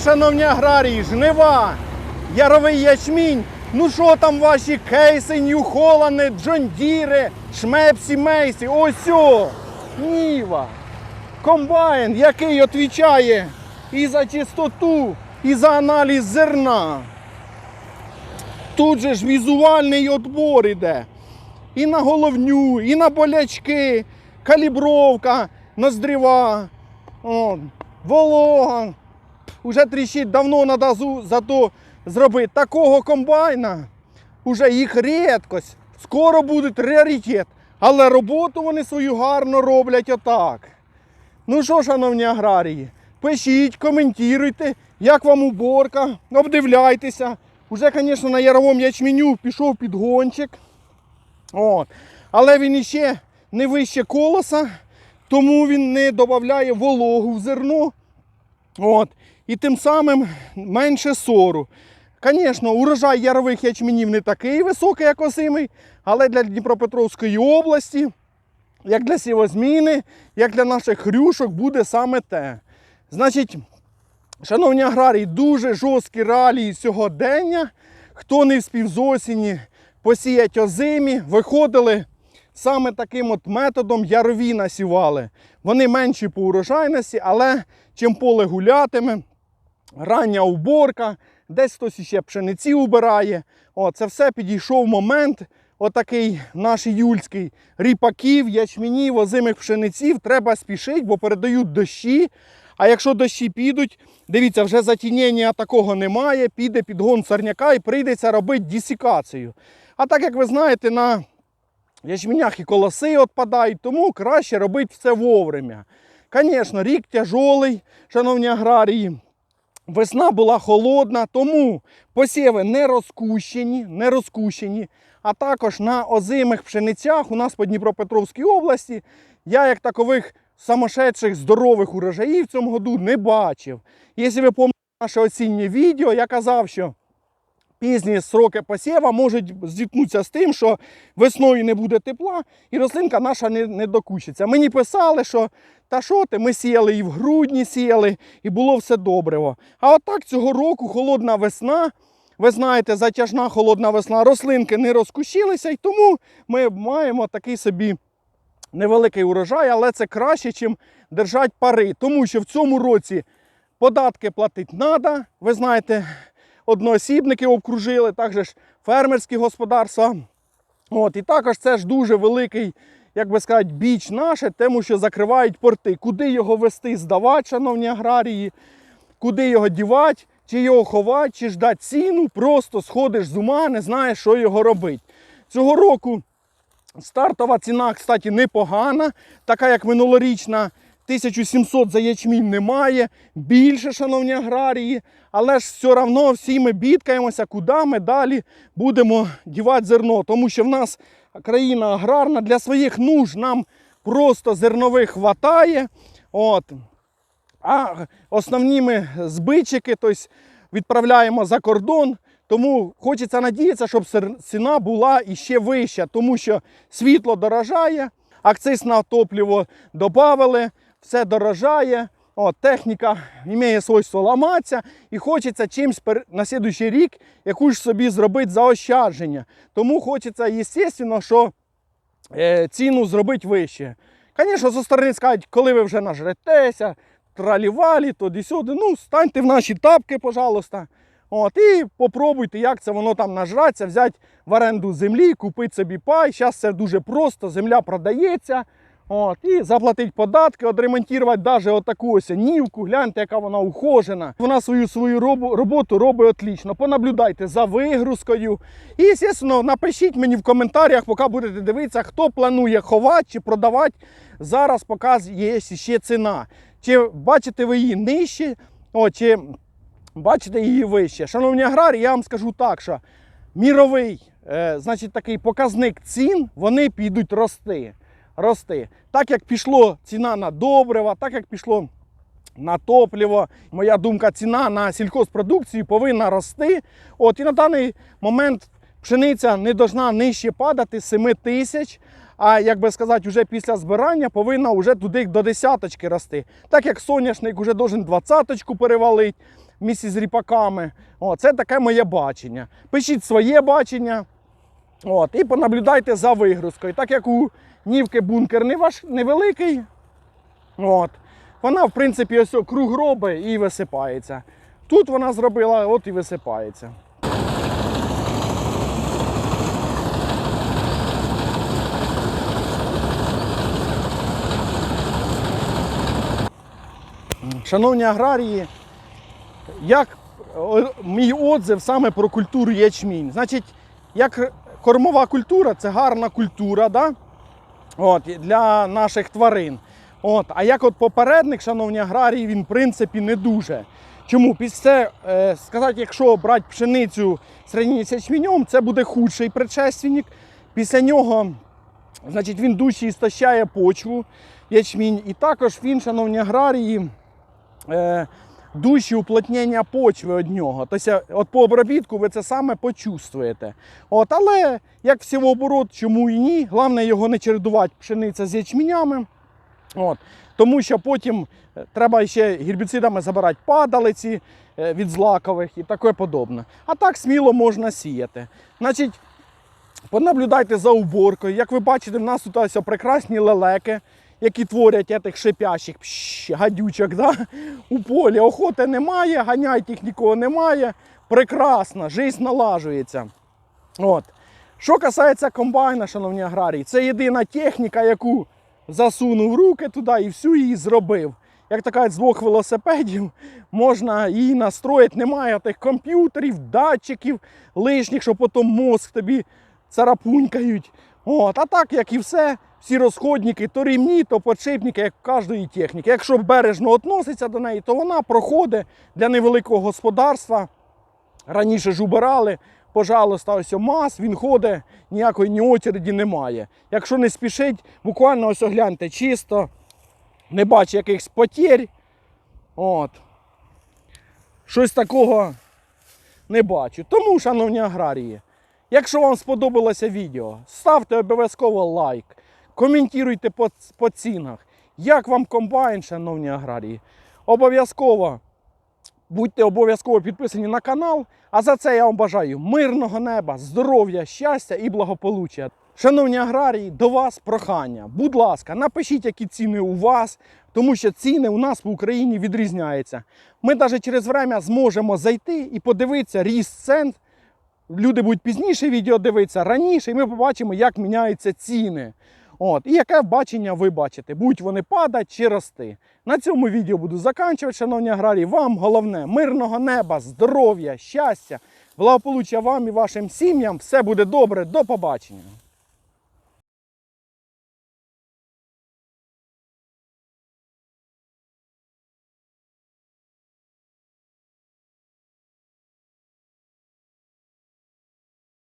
шановні аграрії, жнива, яровий ячмінь. Ну що там ваші кейси, Нью-Холлани, Джондіри, Шмепсі, Мейсі, ось о, Ніва. Комбайн, який відповідає і за чистоту, і за аналіз зерна. Тут же ж візуальний відбор іде. І на головню, і на болячки, калібровка, ноздріва, о, волога. Уже тріщить давно треба зато зробити. Такого комбайна. Уже їх рідкость. Скоро буде раритет. Але роботу вони свою гарно роблять отак. Ну що, шановні аграрії, пишіть, коментуйте, як вам уборка, обдивляйтеся. Уже, звісно, на яровому ячменю пішов підгончик. От. Але він іще не вище колоса, тому він не додає вологу в зерно. От. І тим самим менше сору. Звісно, урожай ярових ячменів не такий високий, як осимий, але для Дніпропетровської області, як для сівозміни, як для наших хрюшок, буде саме те. Значить, шановні аграрії, дуже жорсткі реалії сьогодення. Хто не вспів з осені посіять озимі, виходили саме таким от методом ярові насівали. Вони менші по урожайності, але чим поле гулятиме, рання уборка, десь хтось ще пшениці убирає. О, це все підійшов момент. Отакий наш юльський ріпаків, ячменів, озимих пшениців. Треба спішити, бо передають дощі. А якщо дощі підуть, дивіться, вже затінення такого немає, піде підгон сорняка і прийдеться робити дісікацію. А так як ви знаєте, на ячменях і колоси відпадають, тому краще робити все вовремя. Звісно, рік тяжолий, шановні аграрії. Весна була холодна, тому посіви не розкущені, не розкущені. А також на озимих пшеницях у нас по Дніпропетровській області я як такових самошедших здорових урожаїв в цьому году не бачив. Якщо ви пам'ятаєте наше осіннє відео, я казав, що пізні сроки посіва можуть зіткнутися з тим, що весною не буде тепла і рослинка наша не, не докущиться. Мені писали, що та що ти, ми сіяли і в грудні сіяли, і було все добриво. А отак цього року холодна весна. Ви знаєте, затяжна холодна весна, рослинки не розкущилися, і тому ми маємо такий собі невеликий урожай, але це краще, ніж держати пари. Тому що в цьому році податки платити треба. Ви знаєте, одноосібники обкружили, також фермерські господарства. От, і також це ж дуже великий, як би сказати, біч наше, тому що закривають порти. Куди його вести, здавати, шановні аграрії, куди його дівати, чи його ховати, чи ждати ціну, просто сходиш з ума, не знаєш, що його робити. Цього року стартова ціна, кстати, непогана, така як минулорічна. 1700 за ячмінь немає, більше, шановні аграрії, але ж все одно всі ми бідкаємося, куди ми далі будемо дівати зерно. Тому що в нас країна аграрна, для своїх нужд нам просто зернових хватає. От. А основні ми збитчики тобто відправляємо за кордон. Тому хочеться надіятися, щоб ціна була іще вища, тому що світло дорожає, акциз на топливо додали, все дорожає. От, техніка має свойство ламатися і хочеться чимось на слідуючий рік якусь собі зробити заощадження. Тому хочеться, звісно, що е, ціну зробити вище. Звісно, зі сторони скажуть, коли ви вже нажретеся, тралівалі, тоді сюди. Ну, станьте в наші тапки, пожалуйста. От, і попробуйте, як це воно там нажратися, взяти в оренду землі, купити собі пай. Зараз це дуже просто, земля продається. От, і заплатити податки, відремонтувати навіть отаку ось нівку, гляньте, яка вона ухожена. Вона свою свою роботу робить отлично. Понаблюдайте за вигрузкою. І, звісно, напишіть мені в коментарях, поки будете дивитися, хто планує ховати чи продавати. Зараз поки є ще ціна. Чи бачите ви її нижче, о, чи бачите її вище. Шановні аграрії, я вам скажу так, що міровий, е, значить, такий показник цін, вони підуть рости. Рости. Так як пішло ціна на добрива, так як пішло на топливо, моя думка, ціна на сільхозпродукцію повинна рости. От, і на даний момент пшениця не должна нижче падати 7 тисяч. А як би сказати, вже після збирання повинна вже туди до десяточки рости. Так як соняшник вже должен двадцяточку перевалити, в місті з ріпаками. О, це таке моє бачення. Пишіть своє бачення. От, і понаблюдайте за вигрузкою. Так як у Нівки бункер не ваш, невеликий, от, вона, в принципі, ось круг робить і висипається. Тут вона зробила, от і висипається. Шановні аграрії, як мій отзив саме про культуру ячмінь. Значить, як кормова культура це гарна культура да? от, для наших тварин. От, а як от попередник, шановні аграрії, він в принципі не дуже. Чому? Після е, сказати, якщо брати пшеницю середньо з ячменем, це буде худший предшественник. Після нього значить, він дужче істощає почву ячмінь. І також він, шановні аграрії, е, дужче уплотнення почви від нього. Тобто, от по обробітку ви це саме почувствуєте. От, але як всівооборот, чому і ні, головне його не чередувати пшениця з ячменями. От. Тому що потім е, треба ще гербіцидами забирати падалиці е, від злакових і таке подобне. А так сміло можна сіяти. Значить, понаблюдайте за уборкою. Як ви бачите, в нас тут ось прекрасні лелеки, які творять этих шипящих пш, гадючок да? у полі. Охоти немає, ганяйте їх нікого немає. Прекрасно, життя налажується. От. Що касається комбайна, шановні аграрії, це єдина техніка, яку засунув руки туди і всю її зробив. Як така з двох велосипедів можна її настроїти. Немає тих комп'ютерів, датчиків лишніх, що потім мозг тобі царапунькають. От, а так, як і все, всі розходники, то рівні, то подшипники, як кожної техніки. Якщо бережно відноситься до неї, то вона проходить для невеликого господарства. Раніше ж убирали, пожалуйста, ось мас, він ходить, ніякої ні очереді немає. Якщо не спішить, буквально ось огляньте чисто, не бачу якихось потерь. От. Щось такого не бачу. Тому, шановні аграрії, якщо вам сподобалося відео, ставте обов'язково лайк, коментуйте по, по цінах. Як вам комбайн, шановні аграрії? Обов'язково будьте обов'язково підписані на канал. А за це я вам бажаю мирного неба, здоров'я, щастя і благополуччя. Шановні аграрії, до вас прохання. Будь ласка, напишіть, які ціни у вас, тому що ціни у нас в Україні відрізняються. Ми навіть через время зможемо зайти і подивитися ріст цен. Люди будуть пізніше відео дивитися, раніше, і ми побачимо, як міняються ціни. От, і яке бачення ви бачите, будуть вони падати чи рости. На цьому відео буду заканчувати, шановні аграрії. Вам головне мирного неба, здоров'я, щастя, благополуччя вам і вашим сім'ям. Все буде добре. До побачення.